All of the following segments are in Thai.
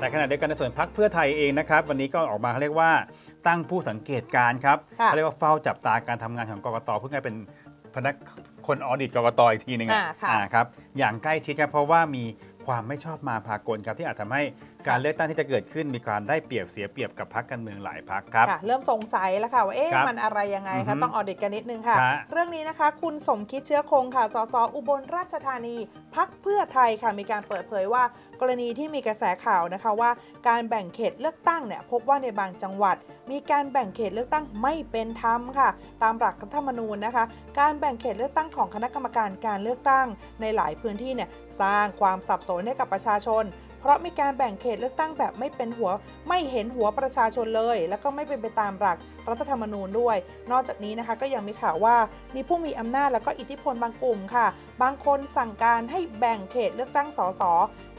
แต่ขณะเดียวกันในส่วนพักเพื่อไทยเองนะครับ วันนี้ก็ออกมาเขาเรียกว่าตั้งผู้สังเกตการณ์ครับค่ะเขาเรียกว่าเฝ้าจับตาการทำงานของกกตเพื่อให้เป็นพนักคนออดิตกกตอีกทีหนึงอ่าค่ะอ่าครับอย่างใกล้ชิดครับเพราะว่ามีความไม่ชอบมาพากลครับที่อาจทำให้การเลือกตั้งที่จะเกิดขึ้นมีการได้เปรียบเสียเปรียบกับพรรคการเมืองหลายพรรคครับ ค่ะเริ่มสงสัยแล้วค่ะว่าเอ๊ะครับมันอะไรยังไงอือฮึคะต้องออดิตกันนิดนึงค่ะ ครับเรื่องนี้นะคะ คุณสมคิดเชื้อคงค่ะสสอุบลราชธานีพักเพื่อไทยค่ะมีการเปิดเผยว่ากรณีที่มีกระแสข่าวนะคะว่า การแบ่งเขตเลือกตั้งเนี่ยพบว่าในบางจังหวัด มีการแบ่งเขตเลือกตั้งไม่เป็นธรรมค่ะ ตามหลักรัฐธรรมนูญนะคะ การแบ่งเขตเลือกตั้งของคณะกรรมการการเลือกตั้งในหลายพื้นที่เนี่ยสร้างความสับสนให้กับประชาชน เพราะมีการแบ่งเขตเลือกตั้งแบบไม่เป็นหัวไม่เห็นหัวประชาชนเลย แล้วก็ไม่เป็นไปตามหลักรัฐธรรมนูญด้วย นอกจากนี้นะคะก็ยังมีข่าวว่ามีผู้มีอำนาจแล้วก็อิทธิพลบางกลุ่มค่ะ บางคนสั่งการให้แบ่งเขตเลือกตั้งสส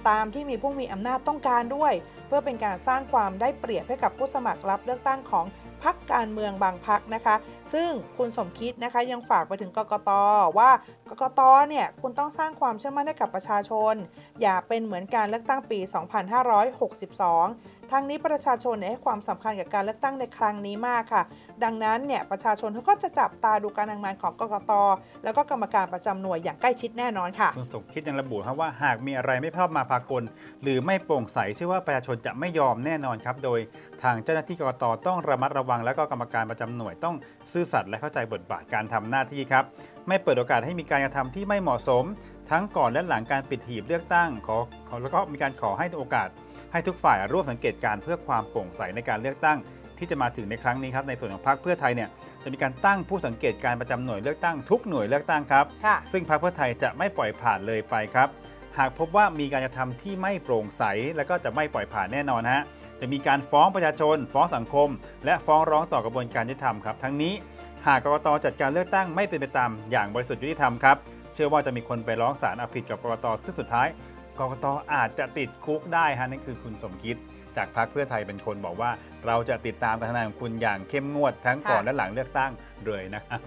ตามที่มีผู้มีอำนาจต้องการด้วย เพื่อเป็นการสร้างความได้เปรียบให้กับผู้สมัครรับเลือกตั้งของ พักการเมืองบางพักนะคะ ซึ่งคุณสมคิดนะคะยังฝากไปถึงกกตว่ากกตเนี่ยคุณต้องสร้างความเชื่อมั่นให้กับประชาชน อย่าเป็นเหมือนการเลือกตั้งปี 2562 ทางนี้ประชาชนให้ความสำคัญกับการเลือกตั้งในครั้งนี้มากค่ะ ดังนั้นเนี่ยประชาชนเขาก็จะจับตาดูการทำงานของกกต แล้วก็กรรมการประจำหน่วยอย่างใกล้ชิดแน่นอนค่ะคุณสมคิดยังระบุครับว่าหากมีอะไรไม่ชอบมาพากล หรือไม่โปร่งใสเชื่อว่าประชาชนจะไม่ยอมแน่นอนครับ โดยทางเจ้าหน้าที่กรกตต้องระมัดระวัง แล้วก็กรรมการประจำหน่วยต้องซื่อสัตย์และเข้าใจบทบาทการทำหน้าที่ครับไม่เปิดโอกาสให้มีการกระทำที่ไม่เหมาะสม ทั้งก่อนและหลังการปิดหีบเลือกตั้งขอแล้วก็มีการขอให้โอกาส ให้ทุกฝ่ายร่วมสังเกตการณ์เพื่อความโปร่งใสในการเลือกตั้งที่จะมาถึงในครั้งนี้ครับในส่วนของพรรคเพื่อไทยเนี่ยจะมีการตั้งผู้สังเกตการณ์ประจำหน่วยเลือกตั้งทุกหน่วยเลือกตั้งครับค่ะซึ่งพรรคเพื่อไทยจะไม่ปล่อยผ่านเลยไปครับ หากพบว่ามีการกระทำที่ไม่โปร่งใส แล้วก็จะไม่ปล่อยผ่านแน่นอนฮะจะมีการฟ้องประชาชน ฟ้องสังคม และฟ้องร้องต่อกระบวนการยุติธรรมครับ ทั้งนี้หากกกตจัดการเลือกตั้งไม่เป็นไปตามอย่างบริสุทธิ์ยุติธรรมครับเชื่อว่าจะมีคนไปร้องศาลเอาผิดกับกกตซึ่งสุดท้าย กกตอาจจะติดคุกได้ฮะนั่นคือคุณสมคิดจากพรรคเพื่อไทยเป็นคนบอกว่า เราจะติดตามการทำงานของคุณอย่างเข้มงวดทั้งก่อนและหลังเลือกตั้งเลยนะครับ